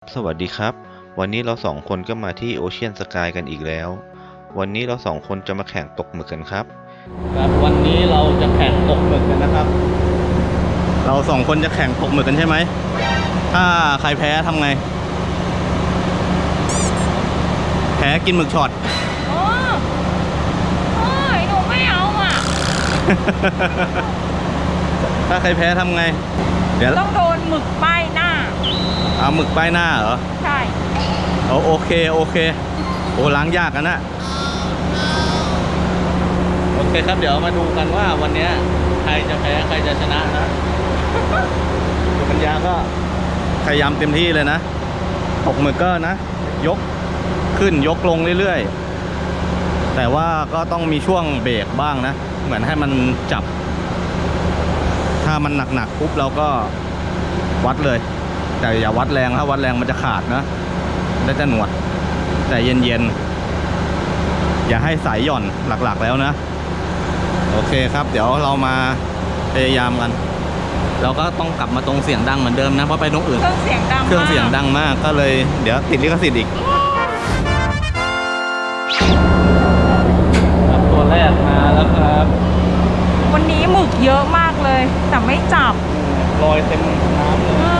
สวัสดีครับ วันนี้เราสองคนก็มาที่โอเชียนสกายกันอีกแล้ว วันนี้เราสองคนจะมาแข่งตกหมึกกันครับ ครับวันนี้เราจะแข่งตกหมึกกันนะครับ เราสองคนจะแข่งตกหมึกกันใช่ไหม ถ้าใครแพ้ทำไง แพ้กินหมึกช็อต โอ้โอ้ยหนูไม่เอาอะ ถ้าใครแพ้ทำไง เดี๋ยว ต้องโดนหมึกป้ายหน้า เอาหมึกป้ายหน้าเหรอ ใช่เอาโอเค โอเค โอ้ล้างยากกันนะโอเคครับเดี๋ยวมาดูกันว่าวันเนี้ยใครจะแพ้ใครจะชนะนะดูปัญญาก็พยายามเต็มที่เลยนะตกหมึกก็นะ ยกขึ้นยกลงเรื่อยๆ แต่ว่าก็ต้องมีช่วงเบรกบ้างนะ เหมือนให้มันจับ ถ้ามันหนักๆปุ๊บเราก็วัดเลย แต่อย่าวัดแรงถ้าวัดแรงมันจะขาดนะได้แต่หนวด แต่เย็นๆ อย่าให้สายหย่อนหลักๆแล้วนะ โอเคครับ เดี๋ยวเรามาพยายามกัน เราก็ต้องกลับมาตรงเสียงดังเหมือนเดิมนะเพราะไปตรงอื่น เครื่องเสียงดังเครื่องเสียงมากดังมากก็เลยเดี๋ยวติดลิขสิทธิ์อีกครับตัวแรกมาแล้วครับ วันนี้หมึกเยอะมากเลย แต่ไม่จับลอยเต็มน้ำเลเอยอนี่จับ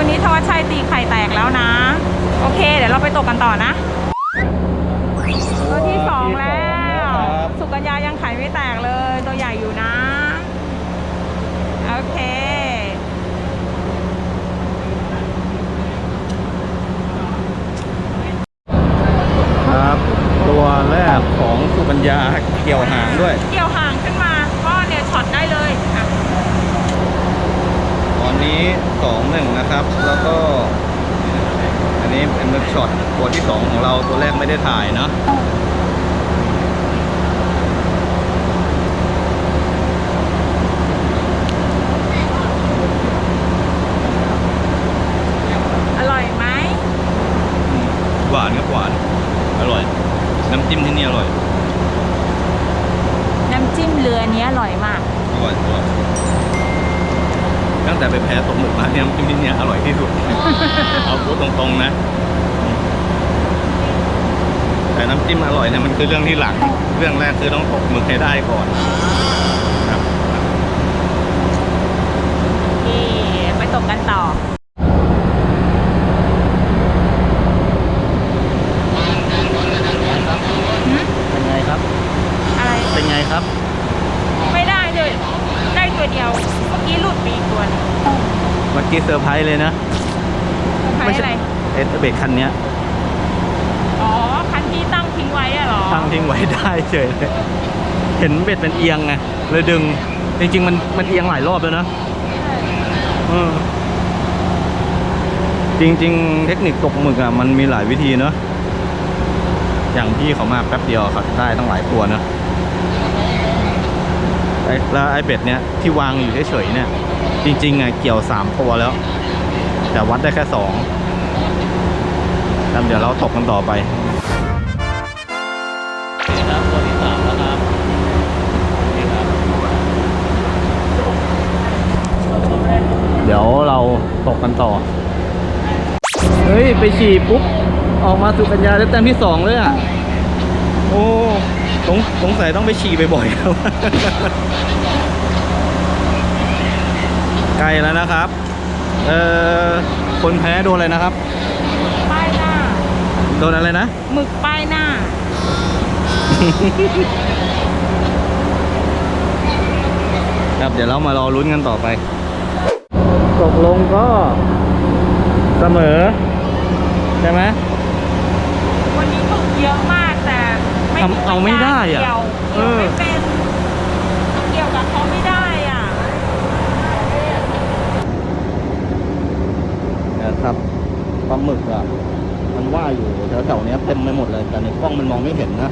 วันนี้ทวัชชัยตีไข่แตกแล้วนะ โอเค เดี๋ยวเราไปตกกันต่อนะตัวที่สองแล้ว ครับ สุกัญญายังไข่ไม่แตกเลย ตัวใหญ่อยู่นะ โอเค ครับ ตัวแรกของสุปัญญาเกี่ยวหางด้วย เกี่ยวห่างขึ้นมาก็เนี่ยช็อตได้เลยอะ ตอนนี้ สองหนึ่งนะครับ แล้วก็ อันนี้เป็นมึกช็อตตัวที่สองของเราตัวแรกไม่ได้ถ่ายเนาะอร่อยไหมหวานครับหวาน อร่อย น้ำจิ้มที่นี่อร่อย น้ำจิ้มเรือเนี้ยอร่อยมาก อร่อยอร่อยตั้ง แต่ไปแพ้ตกหมึกมาเนี่ยน้ำจิ้มที่เนี่ยอร่อยที่สุด เอาพูดตรงๆนะ แต่น้ำจิ้มอร่อยเนี่ยมันคือเรื่องที่หลัง เรื่องแรกคือต้องตกหมึกให้ได้ก่อนครับนี่ไปตกกันต่อ เป็นไงครับ อะไร เป็นไงครับ ไม่ได้เลย ได้ตัวเดียว เมื่อกี้หลุดไปอีกตัวหนึง เมื่อ กี้เซอร์ไพรส์เลยนะใช้ไม่ใช่อะไร เอสเบรกคันเนี้ยอ๋อ คันที่ตั้งทิ้งไว้อะเหรอ ตั้งทิ้งไว้ได้เฉยเลย เห็นเบ็ดเป็นเอียงไง เลยดึง จริง ๆ มันมันเอียงหลายรอบแล้วนะเออจริง ๆ เทคนิคตกหมึกอะมันมีหลายวิธีเนอะอย่างพี่เขามาแป๊บเดียวเขาได้ตั้งหลายตัวเนอะไอ้แล้วไอ้เบ็ดเนี้ยที่วางอยู่เฉยๆเนี่ย จริงๆอะเกี่ยวสามตัวแล้ว แต่วัดได้แค่สองแล้วเดี๋ยวเราตกกันต่อไปครับตัวที่สามแล้วครับนี่ครับ เดี๋ยวเราตกกันต่อ เฮ้ย ไปฉี่ปุ๊บ ออกมาสุกัญญาได้แต้มที่สองเลยอะ โอ้สงสงสัยต้องไปฉี่บ่อยๆครับใกล้ แล้วนะครับ เอ่อ คนแพ้โดนอะไรนะครับ ป้ายหน้าโดนอะไรนะ หมึกป้ายหน้า ครับ เดี๋ยวเรามารอลุ้นกันต่อไป ตกลงก็เสมอ ใช่ไหม วันนี้หมึกเยอะมากแต่ไม่ทำเอาไม่ได้อะเกี่ยวเอเกี่ยวอไม่เป็นเกี่ยวกับเขาไม่ได้อะ นะ ครับปลาหมึกอะมันว่ายอยู่แถวๆนี้เต็มไปหมดเลย แต่ในกล้องมันมองไม่เห็นนะ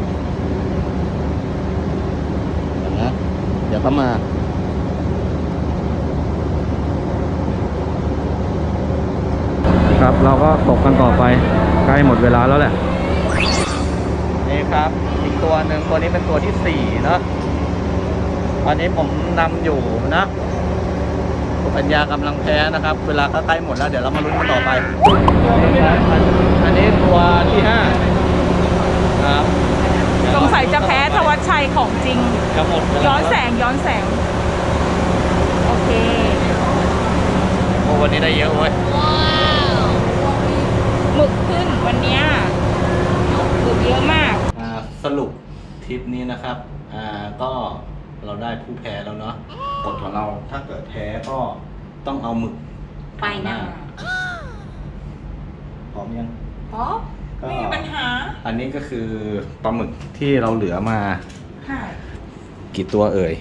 เห็นนเดี๋ยวก็มาครับเราก็ตกกันต่อไปใกล้หมดเวลาแล้วแหละ นี่ครับอีกตัวหนึ่งตัวนี้เป็นตัวที่สี่เนะตอนนี้ผมนำอยู่นะ ปัญญากำลังแพ้นะครับ เวลาก็ใกล้หมดแล้ว เดี๋ยวเรามาลุ้นกันต่อไป อันนี้ตัวที่ห้าครับสงสัยจะแพ้ธวัชชัยของจริง จะหมดเวลาย้อนแสงย้อนแสง โอเค โอ้วันนี้ได้เยอะเว้ย หมึกขึ้นวันเนี้ยหมึกเยอะมาก อ่าสรุปทริปนี้นะครับ อ่าก็ เราได้ผู้แพ้แล้วเนาะกฎของเราถ้าเกิดแพ้ก็ต้องเอาหมึกไปหน้าพร้อมยังอ๋อไม่มีปัญหา อันนี้ก็คือปลาหมึกที่เราเหลือมา ค่ะ กี่ตัวเอ่ย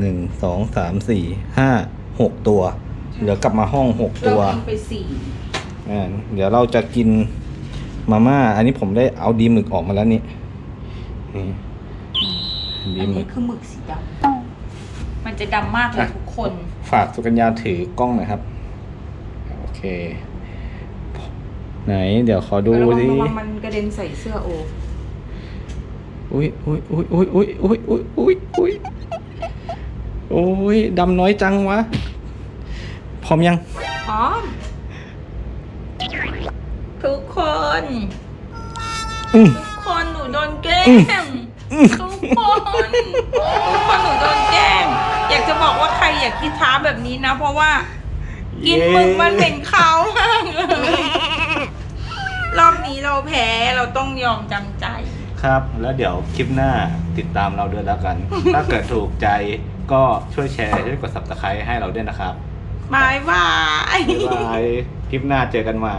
หนึ่งสองสามสี่ห้าหกตัว เหลือกลับมาห้องหกเราตัวกินไปสี่อ่าเดี๋ยวเราจะกินมาม่า อันนี้ผมได้เอาดีหมึกออกมาแล้วนี่นี่ ดีอันหมึนี้กคือหมึกสีดำมันจะดำมากเลยอะทุกคน ฝากสุกัญญาถือกล้องหน่อยครับ โอเค ไหน เดี๋ยวขอดูระวังสิระวังมันกระเด็นใส่เสื้อโอ อุ้ยอุ้ยอุ้ยอุ้ยอุ้ยอุ้ยอุ้ยอุ้ยอุ้ยโอ้ยดำน้อยจังวะ พร้อมยัง พร้อม ทุกคน อืม ทุกคนหนูโดนแกล้อืมงอืม ทุกคนทุกคนหนูโดนแกล้งอยากจะบอกว่าใครอย่าคิดท้าแบบนี้นะ เพราะว่า กินหมึกมันเป็นเขามากเลยรอบนี้เราแพ้เราต้องยอมจำใจ ครับ แล้วเดี๋ยวคลิปหน้าติดตามเราด้วยแล้วกัน ถ้าเกิดถูกใจก็ช่วยแชร์ช่วยกด subscribe ให้เราด้วยนะครับบายบาย บ๊ายบายคลิปหน้าเจอกันใหม่